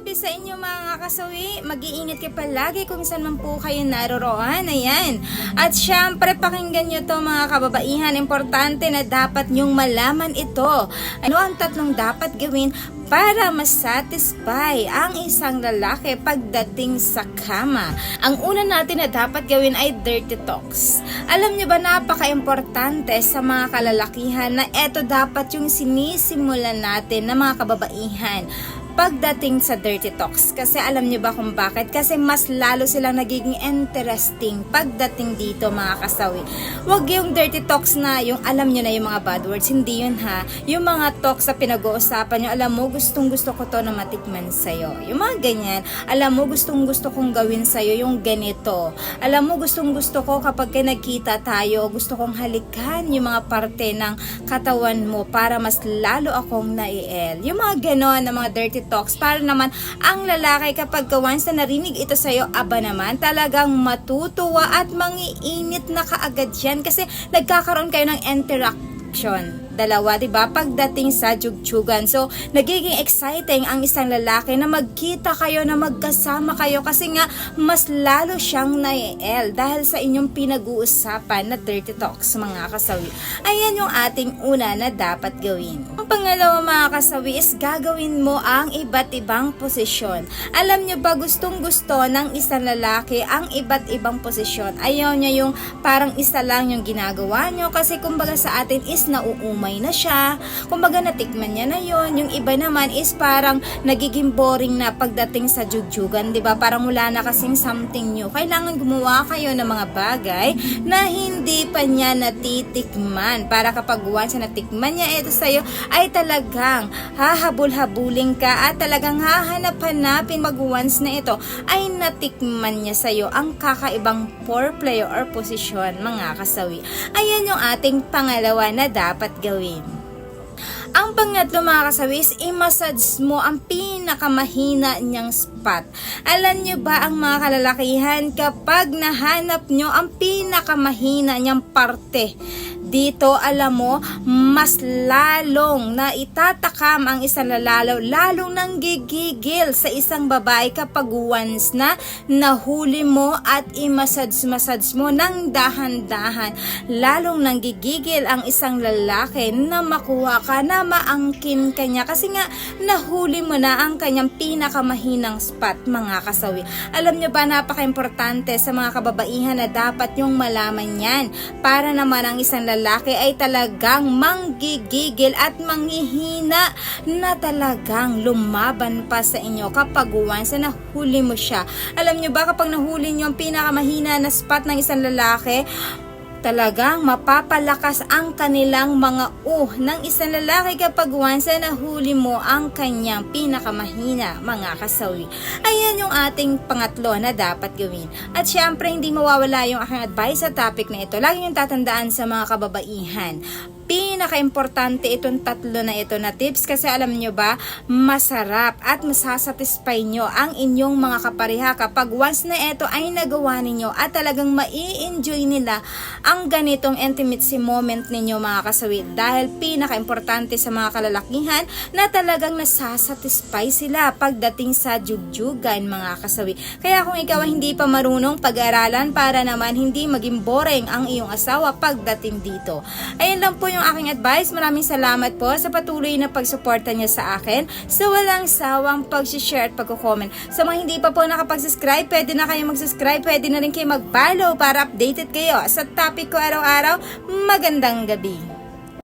gabi sa inyo mga kasawi. Mag-iingat kayo palagi kung saan man po kayo naroroon. Ayan. At syempre, pakinggan nyo to mga kababaihan. Importante na dapat nyong malaman ito. Ano ang tatlong dapat gawin para masatisfy ang isang lalaki pagdating sa kama. Ang una natin na dapat gawin ay dirty talks. Alam nyo ba napaka-importante sa mga kalalakihan na eto dapat yung sinisimulan natin na mga kababaihan pagdating sa dirty talks. Kasi alam nyo ba kung bakit? Kasi mas lalo silang nagiging interesting pagdating dito mga kasawi. Huwag yung dirty talks na yung alam nyo na yung mga bad words. Hindi yun ha. Yung mga talks sa pinag-uusapan nyo, alam mo gustong gusto ko to na matikman sa'yo. Yung mga ganyan, alam mo gustong gusto kong gawin sa'yo yung ganito. Alam mo gustong gusto ko kapag ka nagkita tayo, gusto kong halikan yung mga parte ng katawan mo para mas lalo akong naiel. Yung mga ganon na mga dirty talks para naman ang lalaki kapag ka once na narinig ito sa'yo, aba naman talagang matutuwa at mangiinit na kaagad yan kasi nagkakaroon kayo ng interaction dalawa, 'di ba? Pagdating sa jugjugan. So, nagiging exciting ang isang lalaki na magkita kayo na magkasama kayo kasi nga mas lalo siyang naiel dahil sa inyong pinag-uusapan na dirty talks mga kasawi. Ayan yung ating una na dapat gawin. Ang pangalawa mga kasawi is gagawin mo ang iba't ibang posisyon. Alam nyo ba gustong gusto ng isang lalaki ang iba't ibang posisyon. Ayaw niya yung parang isa lang yung ginagawa nyo kasi kumbaga sa atin is nauumay na siya. Kumbaga natikman niya na yon. Yung iba naman is parang nagiging boring na pagdating sa jugjugan, 'di ba? Parang wala na kasing something new. Kailangan gumawa kayo ng mga bagay na hindi pa niya natitikman para kapag once na natikman niya ito sa'yo ay talagang hahabol-habulin ka at talagang hahanap-hanapin mag once na ito ay natikman niya sa'yo ang kakaibang foreplay or posisyon mga kasawi. Ayan yung ating pangalawa na dapat gawin. Ang pangatlo mga kasawi is i-massage mo ang pinakamahina niyang spot. Alam niyo ba ang mga kalalakihan kapag nahanap niyo ang pinakamahina niyang parte dito alam mo mas lalong na itatakam ang isang lalalo lalong nang gigigil sa isang babae kapag once na nahuli mo at i-massage-massage mo ng dahan-dahan. Lalong nang gigigil ang isang lalaki na makuha ka na maangkin kanya. Kasi nga nahuli mo na ang kanyang pinakamahinang spot mga kasawi. Alam nyo ba napaka-importante sa mga kababaihan na dapat yung malaman yan. Para naman ang isang lalaki ay talagang manggigigil at manghihina na talagang lumaban pa sa inyo kapag once na nahuli mo siya. Alam nyo ba kapag nahuli nyo ang pinakamahina na spot ng isang lalaki, talagang mapapalakas ang kanilang mga uh ng isang lalaki kapag once na nahuli mo ang kanyang pinakamahina mga kasawi. Ayan yung ating pangatlo na dapat gawin. At syempre hindi mawawala yung aking advice sa topic na ito. Lagi yung tatandaan sa mga kababaihan pinaka-importante itong tatlo na ito na tips kasi alam nyo ba, masarap at masasatisfy nyo ang inyong mga kapareha kapag once na ito ay nagawa ninyo at talagang mai-enjoy nila ang ganitong intimacy moment ninyo mga kasawi dahil pinaka-importante sa mga kalalakihan na talagang nasasatisfy sila pagdating sa jugjugan mga kasawi. Kaya kung ikaw hindi pa marunong pag-aralan para naman hindi maging boring ang iyong asawa pagdating dito. Ayun lang po yung aking advice. Maraming salamat po sa patuloy na pagsuporta niya sa akin sa walang sawang pag-share at pag-comment. Sa mga hindi pa po nakapag-subscribe, pwede na kayo mag-subscribe, pwede na rin kayo mag-follow para updated kayo sa topic ko araw-araw. Magandang gabi!